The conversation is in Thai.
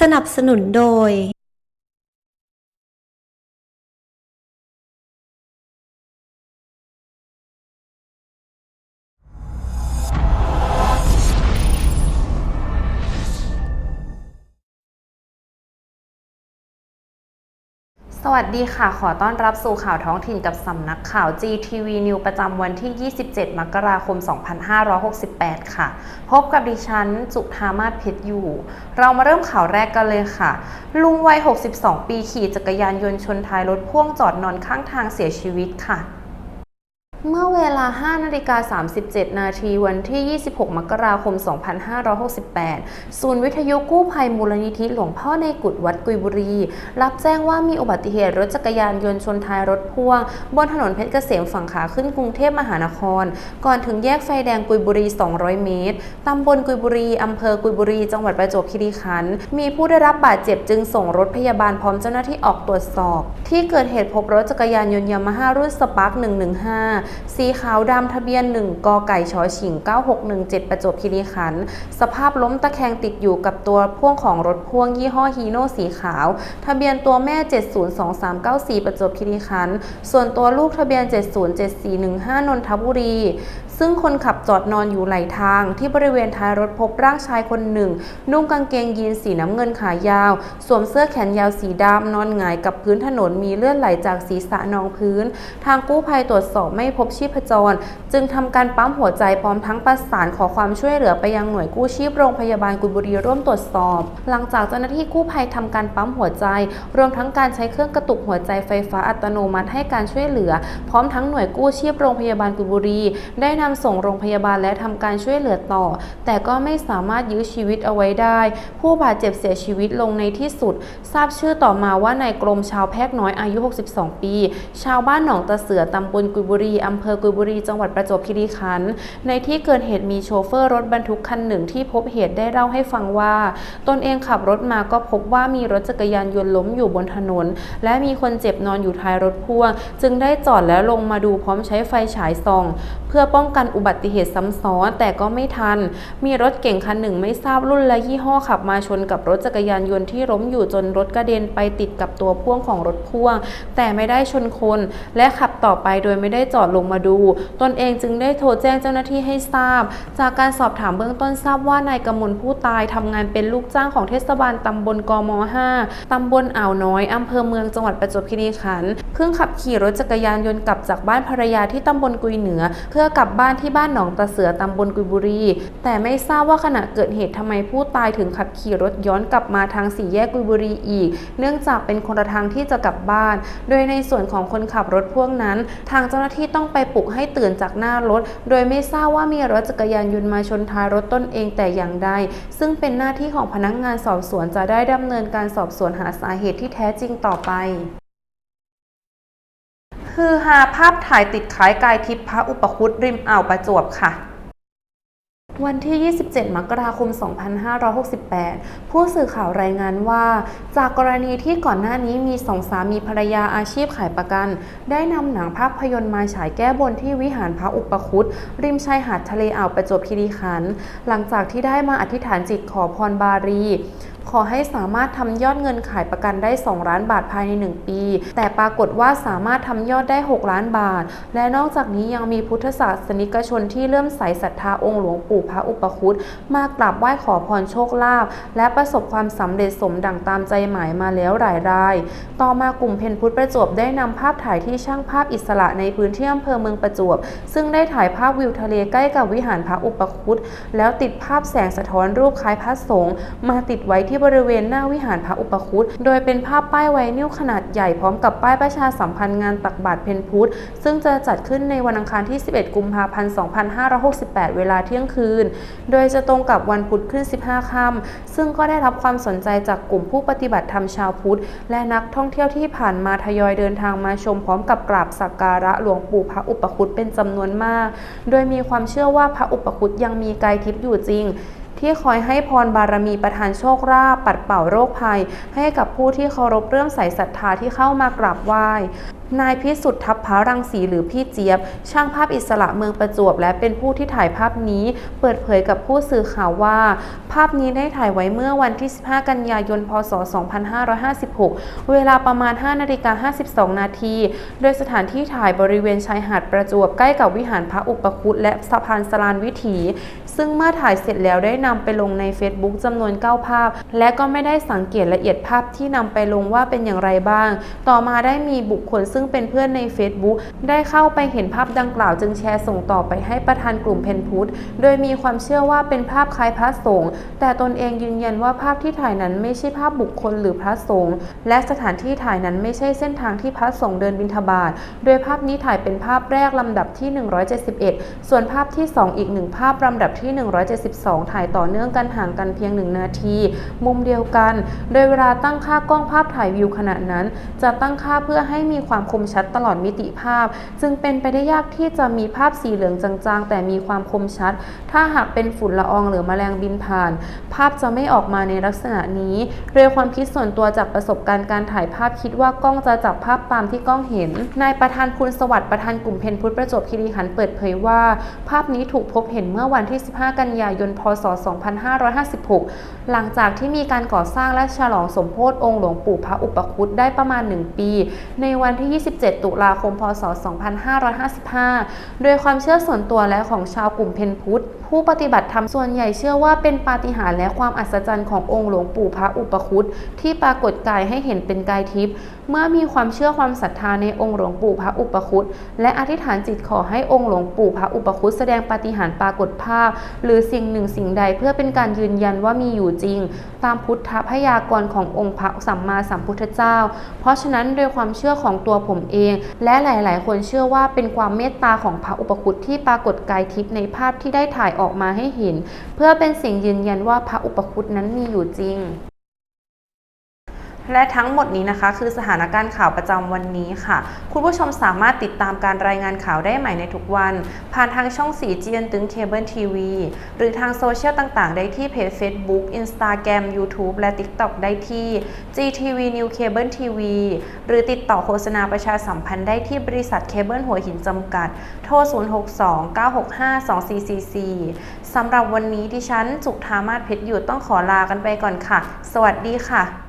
สนับสนุนโดย สวัสดีค่ะ ขอต้อนรับสู่ข่าวท้องถิ่นกับสำนักข่าว GTV News ประจำวันที่ 27 มกราคม 2568 ค่ะ พบกับดิฉัน จุธามาศเพชรอยู่ เรามาเริ่มข่าวแรกกันเลยค่ะ ลุงวัย 62 ปีขี่จักรยานยนต์ชนท้ายรถพ่วงจอดนอนข้างทางเสียชีวิตค่ะ เมื่อเวลา 5 นาฬิกา 37 นาทีวันที่ 26 มกราคม 2568 ศูนย์วิทยุกู้ภัยมูลนิธิหลวงพ่อในกุดวัดกุยบุรี รับแจ้งว่ามีอุบัติเหตุรถจักรยานยนต์ชนท้ายรถพ่วง บนถนนเพชรเกษมฝั่งขาขึ้นกรุงเทพมหานคร ก่อนถึงแยกไฟแดงกุยบุรี 200 เมตร ตำบลกุยบุรี อำเภอกุยบุรี จังหวัดประจวบคีรีขันธ์ มีผู้ได้รับบาดเจ็บจึงส่งรถพยาบาลพร้อมเจ้าหน้าที่ออกตรวจสอบ ที่เกิดเหตุพบรถจักรยานยนต์ยามาฮ่ารุ่นสปาร์ค115สีขาวดำทะเบียน 1 กไก่ชอฉิง 9617 ประจวบคีรีขันธ์สภาพล้มตะแคงติดอยู่กับตัวพ่วงของรถพ่วงยี่ห้อฮีโน่สีขาว ทะเบียนตัวแม่ 702394 ประจวบคีรีขันธ์ส่วนตัวลูกทะเบียน 707415 นนทบุรี ซึ่งคนขับจอดนอนอยู่ไหลทาง ที่บริเวณท้ายรถพบร่างชายคนหนึ่ง นุ่งกางเกงยีนสีน้ำเงินขายาว สวมเสื้อแขนยาวสีดำนอนหงายกับพื้นถนนมีเลือดไหลจากศีรษะนองพื้น ทางกู้ภัยตรวจสอบไม่พบชีพจร จึงทำการปั๊มหัวใจพร้อมทั้งประสานขอความช่วยเหลือไปยังหน่วยกู้ชีพโรงพยาบาลกุบุรีร่วมตรวจสอบ หลังจากเจ้าหน้าที่กู้ภัยทำการปั๊มหัวใจ รวมทั้งการใช้เครื่องกระตุกหัวใจไฟฟ้าอัตโนมัติให้การช่วยเหลือ พร้อมทั้งหน่วยกู้ชีพโรงพยาบาลกุบุรี ได้นำส่งโรงพยาบาลและทำการช่วยเหลือต่อ แต่ก็ไม่สามารถยื้อชีวิตเอาไว้ได้ ผู้บาดเจ็บเสียชีวิตลงในที่สุด ทราบชื่อต่อมาว่านายกรมชาวแพรกน้อยอายุ 62 ปี ชาวบ้านหนองตะเสือตำบลกุยบุรีอำเภอกุยบุรี จังหวัดประจวบคีรีขันธ์ในที่เกิดเหตุมีโชเฟอร์รถบรรทุกคันหนึ่งที่พบเหตุได้เล่าให้ฟังว่า ตนเองขับรถมาก็พบว่ามีรถจักรยานยนต์ล้มอยู่บนถนน และมีคนเจ็บนอนอยู่ท้ายรถพ่วง จึงได้จอดแล้วลงมาดูพร้อมใช้ไฟฉายส่องเพื่อป้องกันอุบัติเหตุซ้ำซ้อนแต่ก็ไม่ทัน มีรถเก่งคันหนึ่งไม่ทราบรุ่นและยี่ห้อขับมาชนกับรถจักรยานยนต์ที่ล้มอยู่จนรถกระเด็นไปติดกับตัวพ่วงของรถพ่วง แต่ไม่ได้ชนคนและขับต่อไปโดยไม่ได้จอดลงมาดู ตนเองจึงได้โทรแจ้งเจ้าหน้าที่ให้ทราบ จากการสอบถามเบื้องต้นทราบว่านายกมลผู้ตายทำงานเป็นลูกจ้างของเทศบาลตำบลกม 5ตำบลอ่าวน้อยอำเภอเมืองจังหวัดประจวบคีรีขันธ์เพิ่งขับขี่รถจักรยานยนต์กลับจากบ้านภรรยาที่ตำบลกุยเหนือเพื่อกลับบ้านที่บ้านหนองตะเสือตำบลกุยบุรี แต่ไม่ทราบว่าขณะเกิดเหตุทำไมผู้ตายถึงขับขี่รถย้อนกลับมาทางสี่แยกกุยบุรีอีก เนื่องจากเป็นคนละทางที่จะกลับบ้าน โดยในส่วนของคนขับรถพ่วงนั้น ทางเจ้าหน้าที่ต้องไปปลุกให้ตื่นจากหน้ารถ โดยไม่ทราบว่ามีรถจักรยานยนต์มาชนท้ายรถต้นเองแต่อย่างใด ซึ่งเป็นหน้าที่ของพนักงานสอบสวนจะได้ดำเนินการสอบสวนหาสาเหตุที่แท้จริงต่อไป คือหาภาพถ่ายติดขายกายทิพย์พระอุปคุตริมอ่าวประจวบค่ะวันที่ 27 มกราคม 2568 ผู้สื่อข่าวรายงานว่า จากกรณีที่ก่อนหน้านี้มีสองสามีภรรยาอาชีพขายประกัน ได้นำหนังภาพยนตร์มาฉายแก้บนที่วิหารพระอุปคุตริมชายหาดทะเลอ่าวประจวบคีรีขันธ์หลังจากที่ได้มาอธิษฐานจิตขอพรบารี ขอให้สามารถทำยอดเงินขายประกันได้ 2 ล้านบาทภายใน 1 ปี แต่ปรากฏว่าสามารถทำยอดได้ 6 ล้านบาท และนอกจากนี้ยังมีพุทธศาสนิกชนที่เริ่มใส่ศรัทธาองค์หลวงปู่พระอุปคุตมากราบไหว้ขอพรโชคลาภและประสบความสำเร็จสมดังตามใจหมายมาแล้วหลายราย ต่อมากลุ่มเพนพุทธประจวบได้นำภาพถ่ายที่ช่างภาพอิสระในพื้นที่อำเภอเมืองประจวบ ซึ่งได้ถ่ายภาพวิวทะเลใกล้กับวิหารพระอุปคุตแล้วติดภาพแสงสะท้อนรูปคล้ายพระสงฆ์มาติดไว้ที่บริเวณหน้าวิหารพระอุปคุตโดยเป็นภาพป้ายไวนิลขนาดใหญ่พร้อมกับป้ายประชาสัมพันธ์งานตักบาตรเพนพุธซึ่งจะจัดขึ้นในวันอังคารที่ 11 กุมภาพันธ์ 2568 เวลาเที่ยงคืน โดยจะตรงกับวันพุธขึ้น 15 ค่ำซึ่งก็ได้รับความสนใจจากกลุ่มผู้ปฏิบัติธรรมชาวพุทธ และนักท่องเที่ยวที่ผ่านมาทยอยเดินทางมาชมพร้อมกับกราบสักการะหลวงปู่พระอุปคุตเป็นจำนวนมาก โดยมีความเชื่อว่าพระอุปคุตยังมีกายทิพย์อยู่จริง ที่คอยให้พรบารมีประทานโชคลาภปัดเป่าโรคภัย ให้กับผู้ที่เคารพเรื่องใสศรัทธาที่เข้ามากราบไหว้ นายพิสุทธิ์ทัพพารังสีหรือพี่เจี๊ยบ ช่างภาพอิสระเมืองประจวบ และเป็นผู้ที่ถ่ายภาพนี้ เปิดเผยกับผู้สื่อข่าวว่า ภาพนี้ได้ถ่ายไว้เมื่อวันที่ 15 กันยายน พศ 2556 เวลาประมาณ 5 นาฬิกา 52 นาที โดยสถานที่ถ่ายบริเวณชายหาดประจวบใกล้กับวิหารพระอุปคุตและสะพานสลานวิถี ซึ่งเมื่อถ่ายเสร็จแล้วได้นำไปลงใน Facebook จำนวน 9 ภาพ และก็ไม่ได้สังเกตละเอียดภาพที่นำไปลงว่าเป็นอย่างไรบ้าง ต่อมาได้มีบุคคลซึ่งึ่งเป็นเพื่อนใน Facebook ได้เข้าไปเห็นภาพดังกล่าวจึงแชร์ส่งต่อไปให้ประธานกลุ่มเพนพุทธโดยมีความเชื่อว่าเป็นภาพคล้ายพระสงฆ์แต่ตนเองยืนยันว่าภาพที่ถ่ายนั้นไม่ใช่ภาพบุคคลหรือพระสงฆ์และสถานที่ถ่ายนั้นไม่ใช่เส้นทางที่พระสงฆ์เดินบิณฑบาตโดยภาพนี้ถ่ายเป็นภาพแรกลำดับที่ 171 ส่วนภาพที่ 2 อีกหนึ่งภาพลำดับที่ 172 ถ่ายต่อเนื่องกันห่างกันเพียง 1 นาที มุมเดียวกัน โดยเวลาตั้งค่ากล้องภาพถ่ายวิวขณะนั้น จะตั้งค่าเพื่อให้มีความคมชัดตลอดมิติภาพ จึงเป็นไปได้ยากที่จะมีภาพสีเหลืองจางๆ แต่มีความคมชัด ถ้าหากเป็นฝุ่นละอองหรือแมลงบินผ่าน ภาพจะไม่ออกมาในลักษณะนี้โดยความคิดส่วนตัวจากประสบการณ์การถ่ายภาพคิดว่ากล้องจะจับภาพตามที่กล้องเห็น นายประธานคุณสวัสดิ์ประธานกลุ่มเพนพุทธประจวบคีรีขันธ์เปิดเผยว่า ภาพนี้ถูกพบเห็นเมื่อวันที่ 15 กันยายน พศ 2556 หลังจากที่มีการก่อสร้างและฉลองสมโภชองค์หลวงปู่พระอุปคุตได้ประมาณ 1 ปี ในวันที่27ตุลาคม พศ 2555 โดยความเชื่อส่วนตัวและของชาวกลุ่มเพนพุทธ ผู้ปฏิบัติธรรมส่วนใหญ่เชื่อว่าเป็นปาฏิหาริย์และความอัศจรรย์ขององค์หลวงปู่พระอุปคุตที่ปรากฏกายให้เห็นเป็นกายทิพย์เมื่อมีความเชื่อความศรัทธาในองค์หลวงปู่พระอุปคุตและอธิษฐานจิตขอให้องค์หลวงปู่พระอุปคุตแสดงปาฏิหาริย์ปรากฏภาพ หรือสิ่งหนึ่งสิ่งใดเพื่อเป็นการยืนยันว่ามีอยู่จริง ตามพุทธพยากรณ์ขององค์พระสัมมาสัมพุทธเจ้า เพราะฉะนั้นโดยความเชื่อของตัวผมเอง และหลาย ๆ คนเชื่อว่าเป็นความเมตตาของพระอุปคุตที่ปรากฏกายทิพย์ในภาพที่ได้ถ่ายออกมาให้เห็น เพื่อเป็นสิ่งยืนยันว่าพระอุปคุตนั้นมีอยู่จริง และทั้งหมดนี้นะคะ คือสถานการณ์ข่าวประจำวันนี้ค่ะ คุณผู้ชมสามารถติดตามการรายงานข่าวได้ใหม่ในทุกวัน ผ่านทางช่องสีเจียนตึงเคเบิลทีวีหรือทางโซเชียลต่างๆ ได้ที่เพจ Facebook Instagram YouTube และ TikTok ได้ที่ GTV New Cable TV หรือติดต่อโฆษณาประชาสัมพันธ์ได้ที่บริษัทเคเบิลหัวหินจำกัด โทร 062-965-2444 สำหรับวันนี้ดิฉันจุกธามาศเพชรอยู่ต้องขอลากันไปก่อนค่ะ สวัสดีค่ะ